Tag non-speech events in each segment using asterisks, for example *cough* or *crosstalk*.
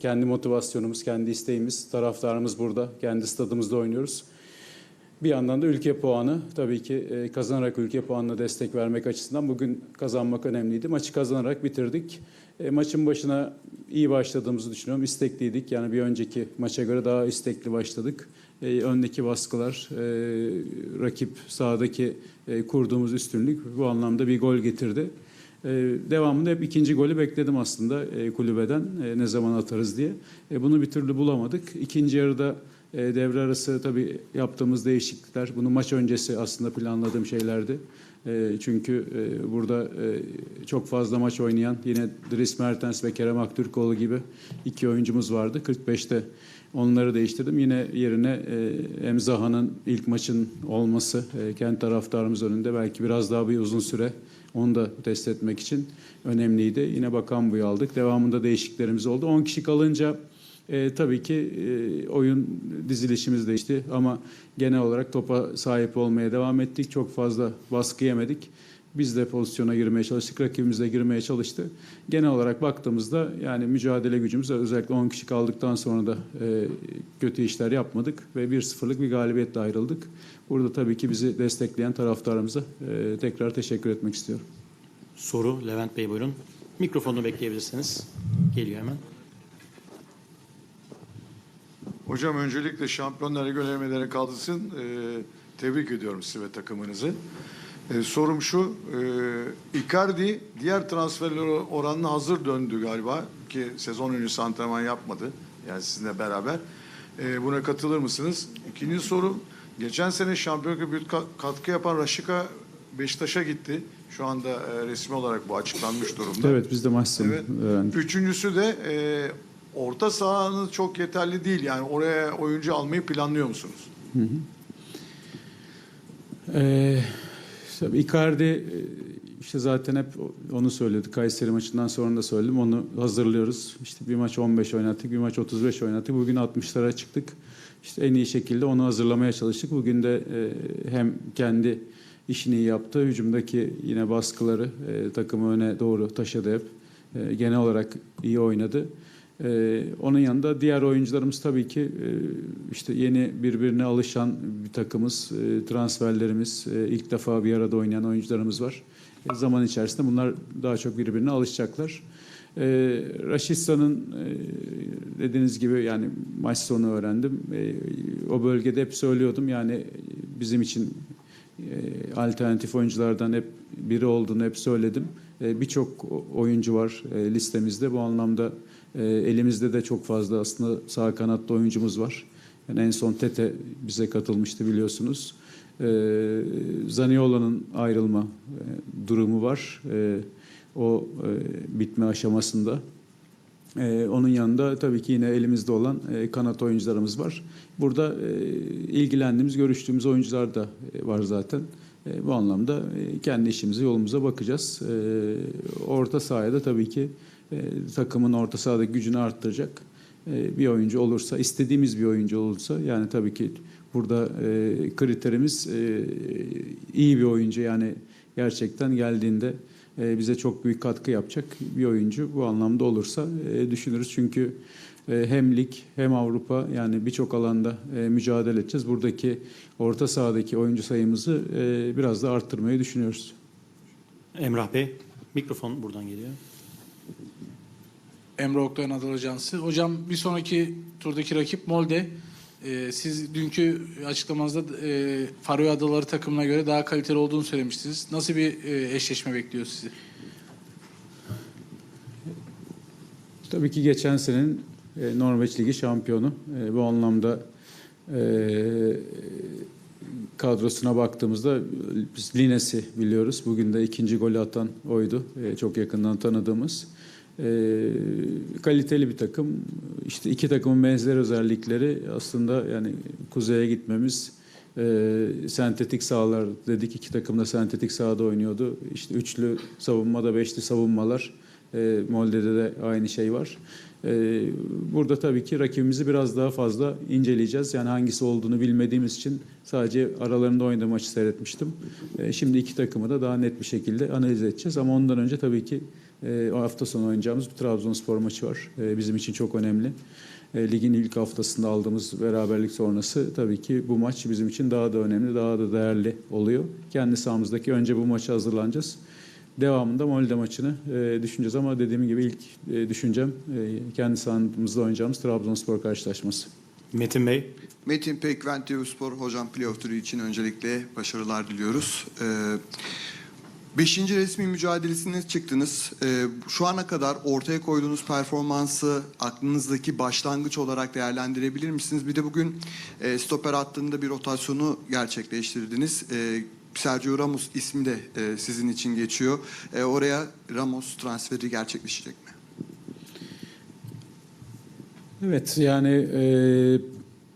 Kendi motivasyonumuz, kendi isteğimiz, taraftarımız burada, kendi stadımızda oynuyoruz. Bir yandan da ülke puanı tabii ki e, kazanarak ülke puanına destek vermek açısından bugün kazanmak önemliydi. Maçı kazanarak bitirdik. E, Maçın başına iyi başladığımızı düşünüyorum. İstekliydik. Yani bir önceki maça göre daha istekli başladık. E, Öndeki baskılar, rakip sahadaki kurduğumuz üstünlük bu anlamda bir gol getirdi. E, devamında hep ikinci golü bekledim aslında e, kulübeden e, ne zaman atarız diye. E, bunu bir türlü bulamadık. İkinci yarıda e, devre arası tabii yaptığımız değişiklikler, bunu maç öncesi aslında planladığım şeylerdi. Çünkü burada çok fazla maç oynayan yine Dries Mertens ve Kerem Aktürkoğlu gibi iki oyuncumuz vardı. 45'te onları değiştirdim. Yine yerine e, hem Zaha'nın ilk maçın olması e, kendi taraftarımız önünde belki biraz daha bir uzun süre onu da test etmek için önemliydi. Yine Bakan Bu'yu aldık. Devamında değişikliklerimiz oldu. 10 kişi kalınca e, tabii ki e, oyun dizilişimiz değişti ama genel olarak topa sahip olmaya devam ettik. Çok fazla baskı yemedik. Biz de pozisyona girmeye çalıştık, rakibimiz de girmeye çalıştı. Genel olarak baktığımızda yani mücadele gücümüz özellikle 10 kişi kaldıktan sonra da e, kötü işler yapmadık ve 1-0'lık bir galibiyetle ayrıldık. Burada tabii ki bizi destekleyen taraftarımıza e, tekrar teşekkür etmek istiyorum. Soru Levent Bey buyurun. Mikrofonu bekleyebilirsiniz. Geliyor hemen. Hocam öncelikle Şampiyonlar Ligi elemelere kaldırsın. Ee, tebrik ediyorum sizi ve takımınızı. Ee, sorum şu, e, Icardi diğer transferler oranına hazır döndü galiba ki sezon öncesi antrenman yapmadı. Yani sizinle beraber. Ee, buna katılır mısınız? İkinci soru, geçen sene şampiyonluk büyük ka- katkı yapan Raşika Beşiktaş'a gitti. Şu anda e, resmi olarak bu açıklanmış durumda. Evet biz de maç sonu Evet. öğrendik. Üçüncüsü de e, orta sahanız çok yeterli değil. Yani oraya oyuncu almayı planlıyor musunuz? Ee, tabii Icardi e, işte zaten hep onu söyledik. Kayseri maçından sonra da söyledim. Onu hazırlıyoruz. İşte bir maç 15 oynattık, bir maç 35 oynattık. Bugün 60'lara çıktık. İşte en iyi şekilde onu hazırlamaya çalıştık. Bugün de e, hem kendi işini yaptı. Hücumdaki yine baskıları e, takımı öne doğru taşıdı hep. Genel olarak iyi oynadı. Ee, onun yanında diğer oyuncularımız tabii ki e, işte yeni birbirine alışan bir takımız, e, transferlerimiz, e, ilk defa bir arada oynayan oyuncularımız var. E, zaman içerisinde bunlar daha çok birbirine alışacaklar. E, Raşista'nın e, dediğiniz gibi yani maç sonu öğrendim. E, o bölgede hep söylüyordum yani bizim için e, alternatif oyunculardan hep biri olduğunu hep söyledim. E, Birçok oyuncu var e, listemizde. Bu anlamda e, elimizde de çok fazla aslında sağ kanatta oyuncumuz var. Yani en son Tete bize katılmıştı biliyorsunuz. Zaniola'nın ayrılma durumu var. O bitme aşamasında. Ee, onun yanında tabii ki yine elimizde olan e, kanat oyuncularımız var. Burada e, ilgilendiğimiz, görüştüğümüz oyuncular da e, var zaten. E, bu anlamda e, kendi işimize, yolumuza bakacağız. E, orta sahaya tabii ki takımın orta sahadaki gücünü arttıracak bir oyuncu olursa, istediğimiz bir oyuncu olursa yani tabii ki burada kriterimiz iyi bir oyuncu yani gerçekten geldiğinde bize çok büyük katkı yapacak bir oyuncu bu anlamda olursa düşünürüz. Çünkü hem lig hem Avrupa yani birçok alanda e, mücadele edeceğiz. Buradaki orta sahadaki oyuncu sayımızı e, biraz da arttırmayı düşünüyoruz. Emrah Bey, mikrofon buradan geliyor. Emre Oktay Anadolu Ajansı. Hocam bir sonraki turdaki rakip Molde. Ee, siz dünkü açıklamanızda e, Faroe Adaları takımına göre daha kaliteli olduğunu söylemiştiniz. Nasıl bir e, eşleşme bekliyor sizi? Tabii ki geçen senenin e, Norveç Ligi şampiyonu. E, bu anlamda e, kadrosuna baktığımızda biz Lines'i biliyoruz. Bugün de ikinci golü atan oydu. Çok yakından tanıdığımız. Kaliteli bir takım. İşte iki takımın benzer özellikleri aslında yani kuzeye gitmemiz, e, sentetik sahalar dedik. iki takım da sentetik sahada oynuyordu. İşte üçlü savunmada, beşli savunmalar. E, Molde'de de aynı şey var. E, burada tabii ki rakibimizi biraz daha fazla inceleyeceğiz. Yani hangisi olduğunu bilmediğimiz için sadece aralarında oynadığı maçı seyretmiştim. E, şimdi iki takımı da daha net bir şekilde analiz edeceğiz. Ama ondan önce tabii ki E, hafta sonu oynayacağımız bir Trabzonspor maçı var. E, bizim için çok önemli. E, ligin ilk haftasında aldığımız beraberlik sonrası tabii ki bu maç bizim için daha da önemli, daha da değerli oluyor. Kendi sahamızdaki önce bu maça hazırlanacağız. Devamında Molde maçını e, düşüneceğiz ama dediğim gibi ilk e, düşüncem e, kendi sahamızda oynayacağımız Trabzonspor karşılaşması. Metin Bey, Metin Pek, Venteo Spor hocam playoff turu için öncelikle başarılar diliyoruz. Ee, beşinci resmi mücadelesine çıktınız. Ee, şu ana kadar ortaya koyduğunuz performansı aklınızdaki başlangıç olarak değerlendirebilir misiniz? Bir de bugün e, stoper hattında bir rotasyonu gerçekleştirdiniz. Ee, Sergio Ramos ismi de e, sizin için geçiyor. E, oraya Ramos transferi gerçekleşecek mi? Evet yani e,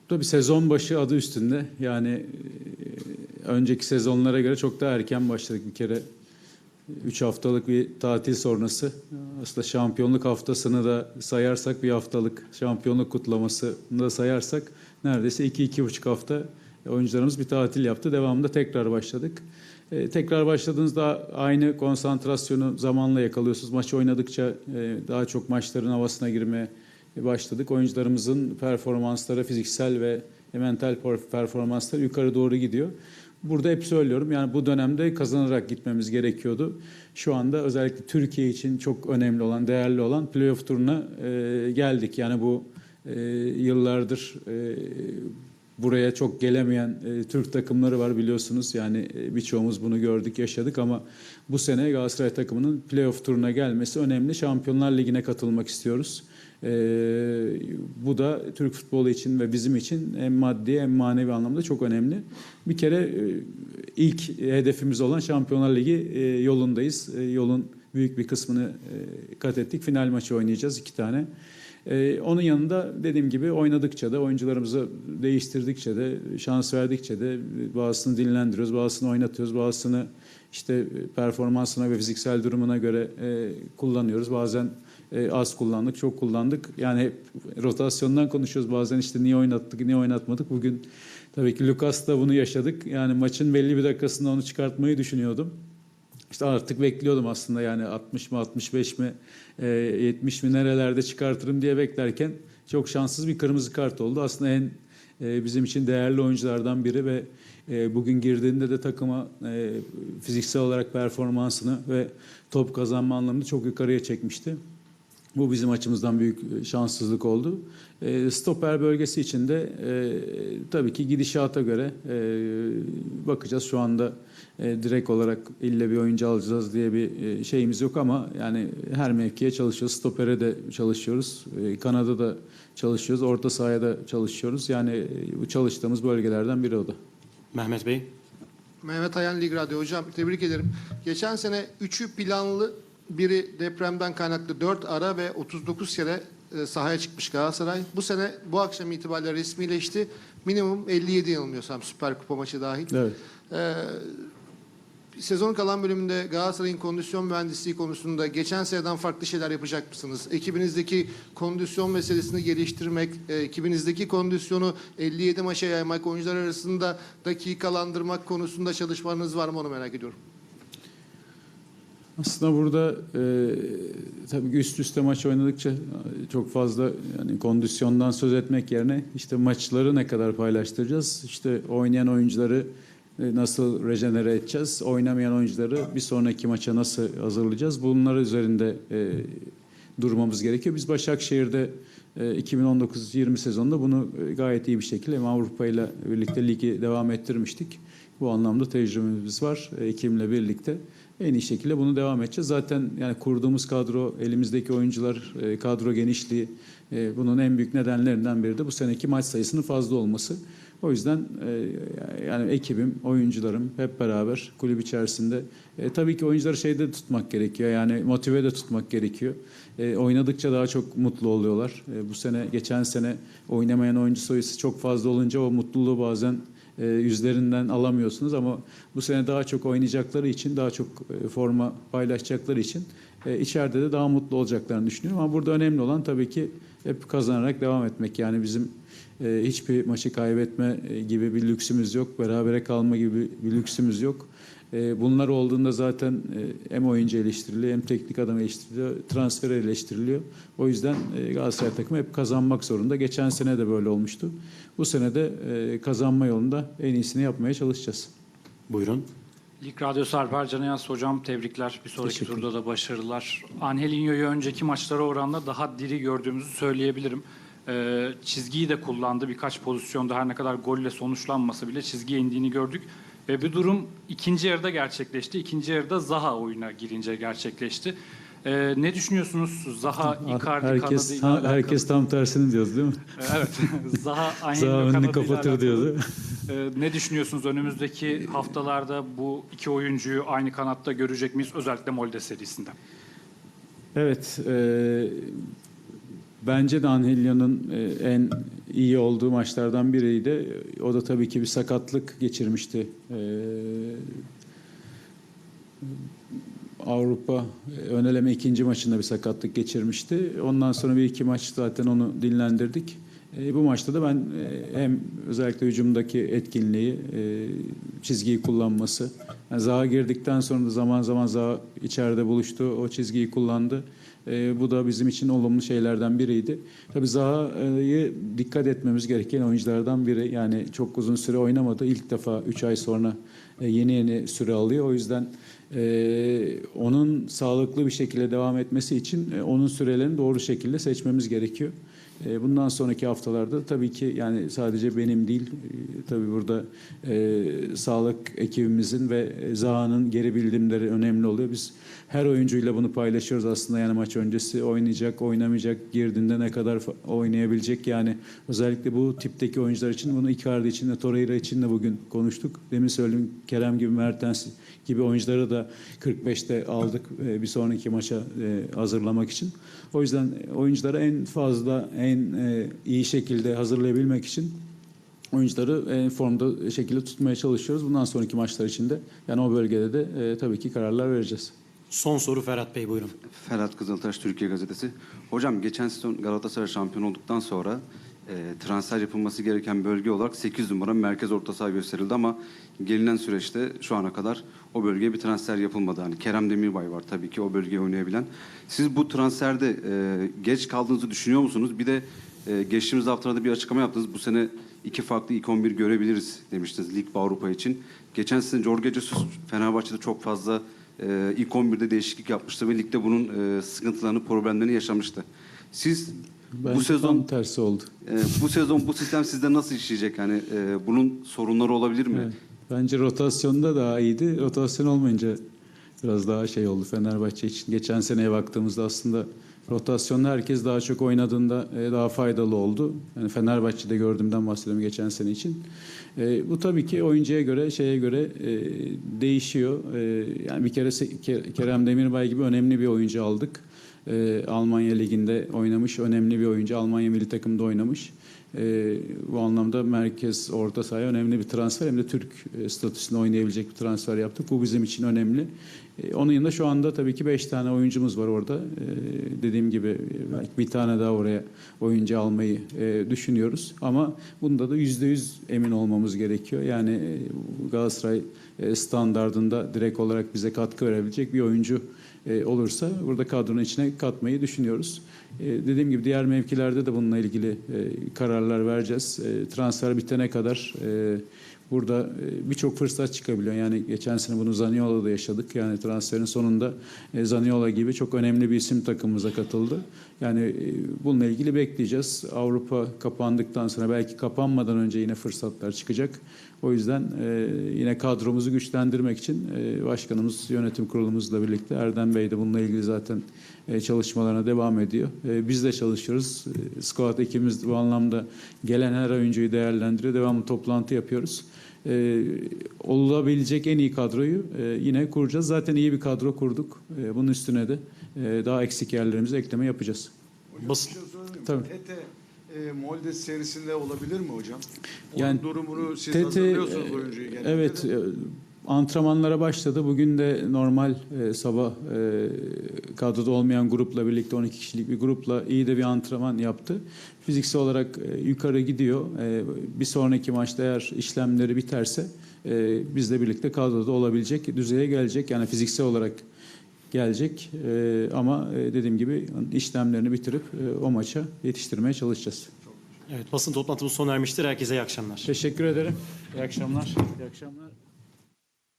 tabii sezon başı adı üstünde. Yani e, önceki sezonlara göre çok daha erken başladık bir kere. 3 haftalık bir tatil sonrası. Aslında şampiyonluk haftasını da sayarsak bir haftalık şampiyonluk kutlamasını da sayarsak neredeyse 2-2,5 hafta oyuncularımız bir tatil yaptı. Devamında tekrar başladık. E, tekrar başladığınızda aynı konsantrasyonu zamanla yakalıyorsunuz. Maç oynadıkça e, daha çok maçların havasına girmeye başladık. Oyuncularımızın performansları fiziksel ve mental performansları yukarı doğru gidiyor. Burada hep söylüyorum yani bu dönemde kazanarak gitmemiz gerekiyordu. Şu anda özellikle Türkiye için çok önemli olan, değerli olan playoff turuna e, geldik. Yani bu e, yıllardır e, buraya çok gelemeyen e, Türk takımları var biliyorsunuz. Yani e, birçoğumuz bunu gördük, yaşadık ama bu sene Galatasaray takımının playoff turuna gelmesi önemli. Şampiyonlar Ligi'ne katılmak istiyoruz. Ee, bu da Türk futbolu için ve bizim için hem maddi hem manevi anlamda çok önemli. Bir kere e, ilk hedefimiz olan Şampiyonlar Ligi e, yolundayız. E, yolun büyük bir kısmını e, kat ettik. Final maçı oynayacağız iki tane. E, onun yanında dediğim gibi oynadıkça da oyuncularımızı değiştirdikçe de şans verdikçe de bazısını dinlendiriyoruz, bazısını oynatıyoruz, bazısını işte performansına ve fiziksel durumuna göre e, kullanıyoruz. Bazen e, az kullandık, çok kullandık. Yani hep rotasyondan konuşuyoruz. Bazen işte niye oynattık, niye oynatmadık. Bugün tabii ki Lucas'ta bunu yaşadık. Yani maçın belli bir dakikasında onu çıkartmayı düşünüyordum. İşte artık bekliyordum aslında yani 60 mı 65 mi e, 70 mi nerelerde çıkartırım diye beklerken çok şanssız bir kırmızı kart oldu. Aslında en e, bizim için değerli oyunculardan biri ve e, bugün girdiğinde de takıma e, fiziksel olarak performansını ve top kazanma anlamında çok yukarıya çekmişti. Bu bizim açımızdan büyük şanssızlık oldu. E, stoper bölgesi için de e, tabii ki gidişata göre e, bakacağız. Şu anda e, direkt olarak ille bir oyuncu alacağız diye bir e, şeyimiz yok ama yani her mevkiye çalışıyoruz. Stopere de çalışıyoruz. E, kanada da çalışıyoruz. Orta sahaya da çalışıyoruz. Yani e, bu çalıştığımız bölgelerden biri o da. Mehmet Bey, Mehmet Ayan Lig Radyo hocam tebrik ederim. Geçen sene 3'ü planlı, biri depremden kaynaklı 4 ara ve 39 kere e, sahaya çıkmış Galatasaray. Bu sene bu akşam itibariyle resmileşti. Minimum 57 yanılmıyorsam Süper Kupa maçı dahil. Evet. Ee, sezonun kalan bölümünde Galatasaray'ın kondisyon mühendisliği konusunda geçen seneden farklı şeyler yapacak mısınız? Ekibinizdeki kondisyon meselesini geliştirmek, e, ekibinizdeki kondisyonu 57 maça yaymak, oyuncular arasında dakikalandırmak konusunda çalışmalarınız var mı onu merak ediyorum. Aslında burada e, tabii ki üst üste maç oynadıkça e, çok fazla yani kondisyondan söz etmek yerine işte maçları ne kadar paylaştıracağız? İşte oynayan oyuncuları e, nasıl rejenere edeceğiz? Oynamayan oyuncuları bir sonraki maça nasıl hazırlayacağız? Bunlar üzerinde e, durmamız gerekiyor. Biz Başakşehir'de e, 2019-20 sezonunda bunu e, gayet iyi bir şekilde Avrupa ile birlikte ligi devam ettirmiştik. Bu anlamda tecrübemiz var e, ekibimle birlikte. En iyi şekilde bunu devam edeceğiz. Zaten yani kurduğumuz kadro, elimizdeki oyuncular, e, kadro genişliği e, bunun en büyük nedenlerinden biri de bu seneki maç sayısının fazla olması. O yüzden e, yani ekibim, oyuncularım hep beraber kulüp içerisinde e, tabii ki oyuncuları şeyde tutmak gerekiyor. Yani motive de tutmak gerekiyor. E, oynadıkça daha çok mutlu oluyorlar. E, bu sene geçen sene oynamayan oyuncu sayısı çok fazla olunca o mutluluğu bazen e, yüzlerinden alamıyorsunuz ama bu sene daha çok oynayacakları için, daha çok e, forma paylaşacakları için e, içeride de daha mutlu olacaklarını düşünüyorum. Ama burada önemli olan tabii ki hep kazanarak devam etmek. Yani bizim e, hiçbir maçı kaybetme e, gibi bir lüksümüz yok. Berabere kalma gibi bir lüksümüz yok. E, bunlar olduğunda zaten e, hem oyuncu eleştiriliyor hem teknik adam eleştiriliyor, transfer eleştiriliyor. O yüzden e, Galatasaray takımı hep kazanmak zorunda. Geçen sene de böyle olmuştu. Bu sene de e, kazanma yolunda en iyisini yapmaya çalışacağız. Buyurun. Lig Radyosu Alper Canayas hocam tebrikler. Bir sonraki turda da başarılar. Angelinho'yu önceki maçlara oranla daha diri gördüğümüzü söyleyebilirim. Ee, çizgiyi de kullandı. Birkaç pozisyonda her ne kadar golle sonuçlanmasa bile çizgiye indiğini gördük. Ve bu durum ikinci yarıda gerçekleşti. İkinci yarıda Zaha oyuna girince gerçekleşti. Ee, ne düşünüyorsunuz Zaha Icardi herkes, alakalı? herkes tam tersini diyordu değil mi? Evet. *laughs* Zaha *laughs* Zaha Angelinho önünü kapatır diyordu. Ee, ne düşünüyorsunuz? Önümüzdeki haftalarda bu iki oyuncuyu aynı kanatta görecek miyiz? Özellikle Molde serisinde. Evet, e, bence de Angelio'nun e, en iyi olduğu maçlardan biriydi. O da tabii ki bir sakatlık geçirmişti. E, Avrupa öneleme ikinci maçında bir sakatlık geçirmişti. Ondan sonra bir iki maç zaten onu dinlendirdik. E, bu maçta da ben e, hem özellikle hücumdaki etkinliği, e, çizgiyi kullanması, yani Zaha girdikten sonra da zaman zaman Zaha içeride buluştu, o çizgiyi kullandı. E, bu da bizim için olumlu şeylerden biriydi. Tabii Zaha'yı dikkat etmemiz gereken oyunculardan biri. Yani çok uzun süre oynamadı. İlk defa 3 ay sonra e, yeni yeni süre alıyor. O yüzden e, onun sağlıklı bir şekilde devam etmesi için e, onun sürelerini doğru şekilde seçmemiz gerekiyor. E, Bundan sonraki haftalarda tabii ki yani sadece benim değil, e, tabii burada e, sağlık ekibimizin ve Zaha'nın geri bildirimleri önemli oluyor. Biz her oyuncuyla bunu paylaşıyoruz aslında yani maç öncesi oynayacak, oynamayacak, girdiğinde ne kadar oynayabilecek yani özellikle bu tipteki oyuncular için bunu Icardi için de Torreira için de bugün konuştuk. Demin söyledim Kerem gibi Mertens gibi oyuncuları da 45'te aldık e, bir sonraki maça hazırlamak için. O yüzden oyuncuları en fazla en e, iyi şekilde hazırlayabilmek için oyuncuları en formda şekilde tutmaya çalışıyoruz. Bundan sonraki maçlar için de yani o bölgede de e, tabii ki kararlar vereceğiz. Son soru Ferhat Bey buyurun. Ferhat Kızıltaş Türkiye Gazetesi. Hocam geçen sezon Galatasaray şampiyon olduktan sonra e, transfer yapılması gereken bölge olarak 8 numara merkez orta saha gösterildi ama gelinen süreçte şu ana kadar o bölgeye bir transfer yapılmadı. Hani Kerem Demirbay var tabii ki o bölgeye oynayabilen. Siz bu transferde e, geç kaldığınızı düşünüyor musunuz? Bir de e, geçtiğimiz haftalarda bir açıklama yaptınız. Bu sene iki farklı ilk 11 görebiliriz demiştiniz Lig Avrupa için. Geçen sene Jorge Jesus Fenerbahçe'de çok fazla e, ilk 11'de değişiklik yapmıştı ve ligde bunun e, sıkıntılarını, problemlerini yaşamıştı. Siz Bence bu sezon tam tersi oldu. e, bu sezon bu sistem sizde nasıl işleyecek? Yani e, bunun sorunları olabilir mi? Evet. Bence rotasyonda daha iyiydi. Rotasyon olmayınca biraz daha şey oldu Fenerbahçe için. Geçen seneye baktığımızda aslında rotasyonda herkes daha çok oynadığında e, daha faydalı oldu. Yani Fenerbahçe'de gördüğümden bahsediyorum geçen sene için. E, bu tabii ki oyuncuya göre, şeye göre e, değişiyor. E, yani bir kere Kerem Demirbay gibi önemli bir oyuncu aldık. E, Almanya Ligi'nde oynamış, önemli bir oyuncu. Almanya milli takımda oynamış. E, bu anlamda merkez orta sahaya önemli bir transfer hem de Türk e, statüsünde oynayabilecek bir transfer yaptık. Bu bizim için önemli. E, onun yanında şu anda tabii ki 5 tane oyuncumuz var orada. E, dediğim gibi e, belki bir tane daha oraya oyuncu almayı e, düşünüyoruz. Ama bunda da %100 emin olmamız gerekiyor. Yani e, Galatasaray e, standardında direkt olarak bize katkı verebilecek bir oyuncu e, olursa burada kadronun içine katmayı düşünüyoruz. E, dediğim gibi diğer mevkilerde de bununla ilgili e, kararlar vereceğiz. Transfer bitene kadar burada birçok fırsat çıkabiliyor. Yani geçen sene bunu Zaniola'da yaşadık. Yani transferin sonunda Zaniola gibi çok önemli bir isim takımımıza katıldı. Yani bununla ilgili bekleyeceğiz. Avrupa kapandıktan sonra belki kapanmadan önce yine fırsatlar çıkacak. O yüzden e, yine kadromuzu güçlendirmek için e, başkanımız, yönetim kurulumuzla birlikte Erdem Bey de bununla ilgili zaten e, çalışmalarına devam ediyor. E, biz de çalışıyoruz. E, squad ekibimiz bu anlamda gelen her oyuncuyu değerlendiriyor. Devamlı toplantı yapıyoruz. E, olabilecek en iyi kadroyu e, yine kuracağız. Zaten iyi bir kadro kurduk. E, bunun üstüne de e, daha eksik yerlerimize ekleme yapacağız. Basın-? Tabii. E, Moldes serisinde olabilir mi hocam? Onun Yani durumunu siz Tete, hazırlıyorsunuz oyuncuyu genelde. Evet, e, antrenmanlara başladı. Bugün de normal e, sabah e, kadroda olmayan grupla birlikte 12 kişilik bir grupla iyi de bir antrenman yaptı. Fiziksel olarak e, yukarı gidiyor. E, bir sonraki maçta eğer işlemleri biterse e, bizle birlikte kadroda olabilecek düzeye gelecek. Yani fiziksel olarak gelecek. E, ama dediğim gibi işlemlerini bitirip e, o maça yetiştirmeye çalışacağız. Evet basın toplantımız sona ermiştir. Herkese iyi akşamlar. Teşekkür ederim. İyi akşamlar. İyi akşamlar.